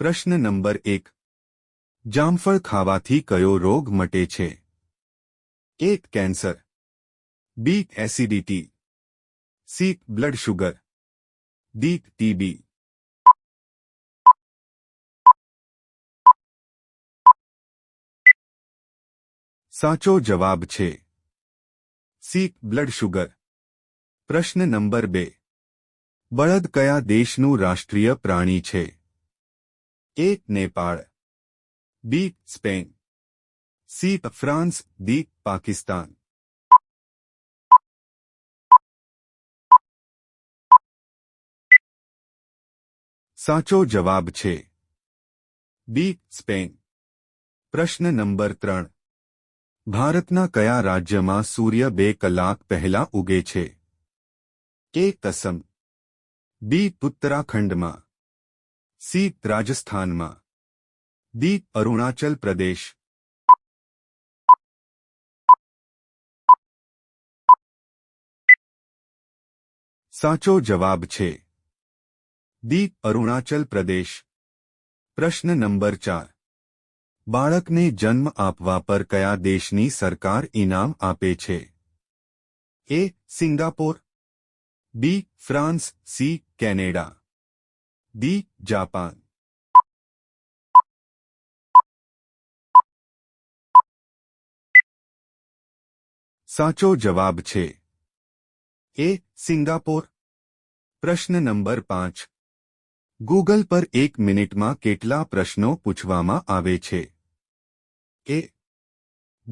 પ્રશ્ન નંબર એક જામફળ ખાવાથી કયો રોગ મટે છે એક cancer B acidity C blood sugar D TB સાચો જવાબ છે સી બ્લડ શુગર પ્રશ્ન નંબર બે બળદ કયા દેશનું રાષ્ટ્રીય પ્રાણી છે एक Nepal B Spain C France D Pakistan साचो जवाब छे बी स्पेन प्रश्न नंबर त्र भारत कया राज्य में सूर्य बे कलाक पहला उगे छे? के कसम बी उत्तराखंड में सी राजस्थान में डी अरुणाचल प्रदेश साचो जवाब छे दी अरुणाचल प्रदेश प्रश्न नंबर चार बाड़क ने जन्म आपवा पर कया देशनी सरकार इनाम आपे छे A Singapore B France C Canada D Japan સાચો જવાબ છે એ સિંગાપોર પ્રશ્ન નંબર પાંચ ગૂગલ પર એક મિનિટમાં કેટલા પ્રશ્નો પૂછવામાં આવે છે એ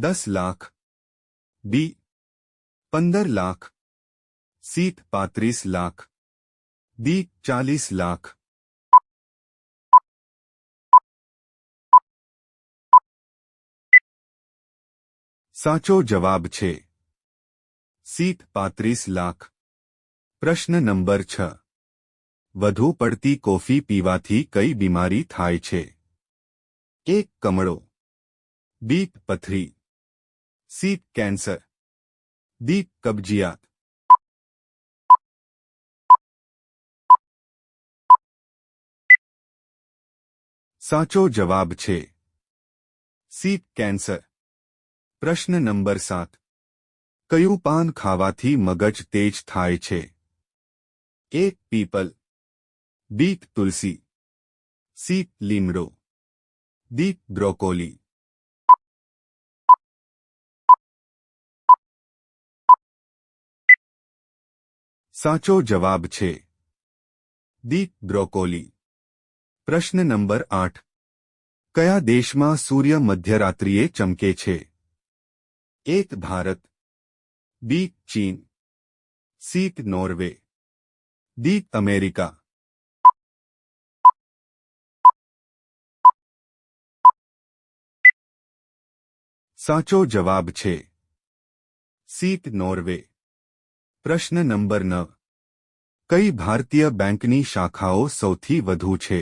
દસ લાખ બી પંદર લાખ સીત પાંત્રીસ લાખ દી ચાલીસ લાખ साचो जवाब छे सीट 35 लाख प्रश्न नंबर 6 વધુ પડતી કોફી પીવાથી કઈ બીમારી થાય છે કે કમળો બીપ પથરી સીટ કેન્સર દીપ કબજિયાત સાચો જવાબ છે સીટ કેન્સર પ્રશ્ન નંબર સાત કયું પાન ખાવાથી મગજ તેજ થાય છે એ પીપલ બી તુલસી સી લીમડો દી બ્રોકોલી સાચો જવાબ છે દી બ્રોકોલી પ્રશ્ન નંબર આઠ કયા દેશમાં સૂર્ય મધ્યરાત્રિએ ચમકે છે एक भारत बी चीन सी नॉर्वे डी अमेरिका साचो जवाब छे सीट नॉर्वे प्रश्न नंबर न कई भारतीय बैंकनी शाखाओ सौथी वधु छे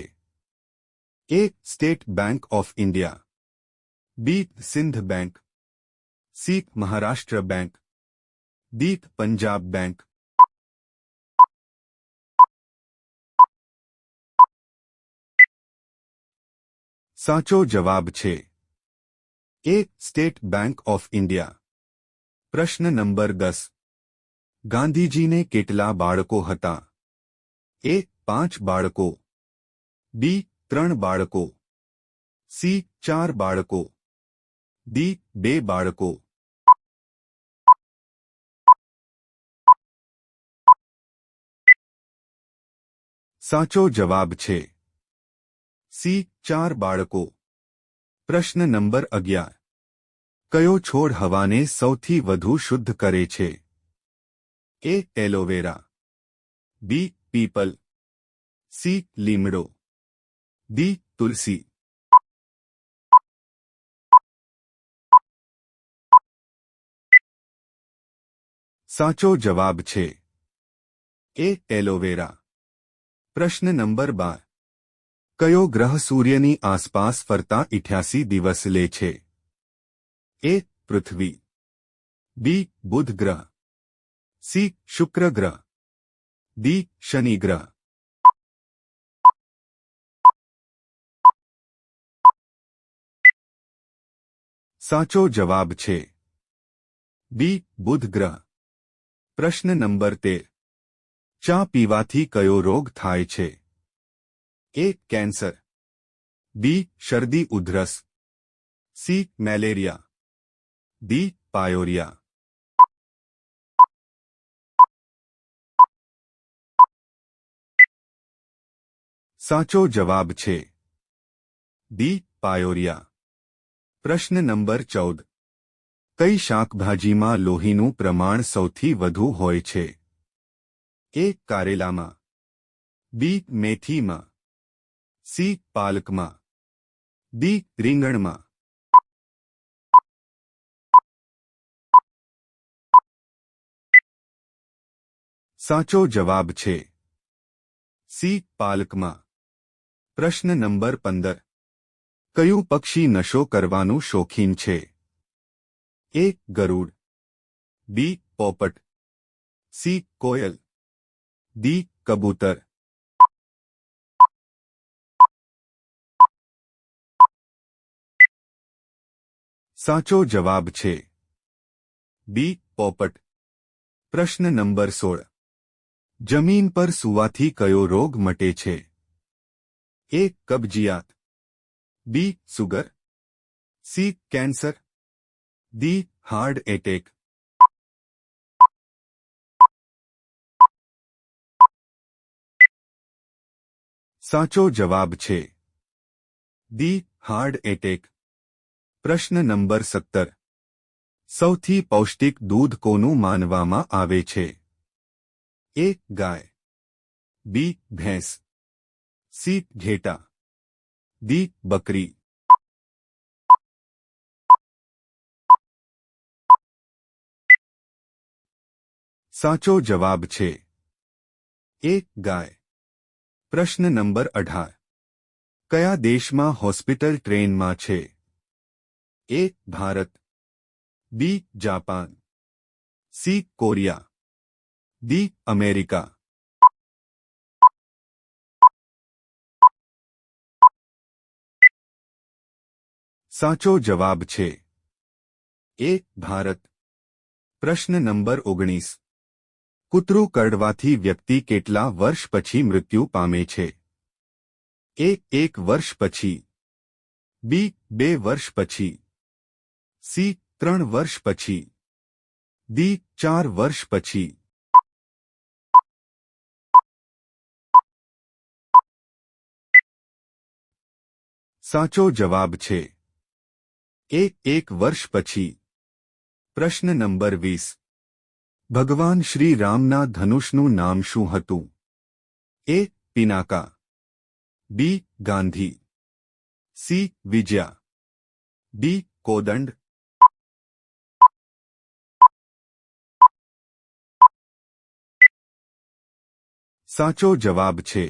एक state bank of India B Sindh bank सीख महाराष्ट्र बैंक दीख पंजाब बैंक साचो जवाब छे A state bank of India प्रश्न नंबर दस गांधीजी ने केटला बाड़को हता ए पांच बाड़को बी त्रण बाड़को सी चार बाड़को दी बे बाड़को साचो जवाब छे सी चार बाड़को प्रश्न नंबर अग्यार कयो छोड़ हवा ने सौथी वधु शुद्ध करे छे ए एलोवेरा बी पीपल सी लीमड़ो दी तुलसी સાચો જવાબ છે એ એલોવેરા પ્રશ્ન નંબર બાર કયો ગ્રહ સૂર્યની આસપાસ ફરતા ઇઠ્યાસી દિવસ લે છે એ પૃથ્વી બી બુધ ગ્રહ સી શુક્ર ગ્રહ દી શનિ ગ્રહ સાચો જવાબ છે બી બુધ ગ્રહ પ્રશ્ન નંબર તેર ચા પીવાથી કયો રોગ થાય છે એ કેન્સર બી શરદી ઉધરસ સી મેલેરિયા ડી પાયોરિયા સાચો જવાબ છે ડી પાયોરિયા પ્રશ્ન નંબર ચૌદ કઈ શાકભાજીમાં લોહીનું પ્રમાણ સૌથી વધુ હોય છે એક કારેલામાં બી મેથીમાં સી પાલકમાં ડી રીંગણમાં સાચો જવાબ છે સી પાલકમાં પ્રશ્ન નંબર પંદર કયું પક્ષી નશો કરવાનું શોખીન છે ए गरुड़ बी पोपट सी कोयल डी कबूतर साचो जवाब छे बी पोपट प्रश्न नंबर सोल जमीन पर सुवा कयो रोग मटे छे A कब्जियात B sugar C cancer D heart attack સાચો જવાબ છે દી હાર્ડ એટેક પ્રશ્ન નંબર સત્તર સૌથી પૌષ્ટિક દૂધ કોનું માનવામાં આવે છે એ ગાય બી ભેંસ સી ઘેટા દી બકરી साचो जवाब छे एक गाय प्रश्न नंबर अठार क्या देश में हॉस्पिटल ट्रेन में छे एक Bharat B Japan C Korea D America साचो जवाब छे एक भारत प्रश्न नंबर ओगनीस कूतरू कड़वा व्यक्ति के वर्ष पी मृत्यु पा एक एक वर्ष पी बी बे वर्ष पी सी त्र वर्ष पी दी चार वर्ष पी साचो जवाब छे। एक एक वर्ष पी प्रश्न नंबर वीस ભગવાન શ્રી રામના ધનુષનું નામ શું હતું A Pinaka B Gandhi C Vijaya B Kodanda સાચો જવાબ છે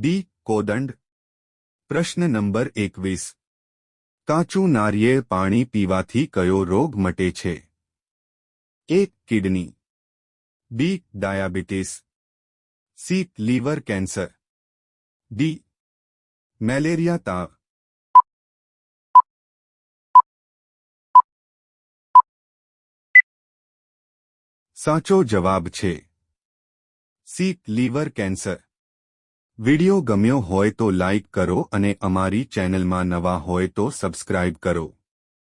ડી કોદંડ પ્રશ્ન નંબર એકવીસ કાચું નારિયેળ પાણી પીવાથી કયો રોગ મટે છે એક kidney B diabetes C liver cancer D malaria તાવ સાચો જવાબ છે સી લીવર કેન્સર વિડિયો ગમ્યો હોય તો લાઇક કરો અને અમારી ચેનલમાં નવા હોય તો સબસ્ક્રાઇબ કરો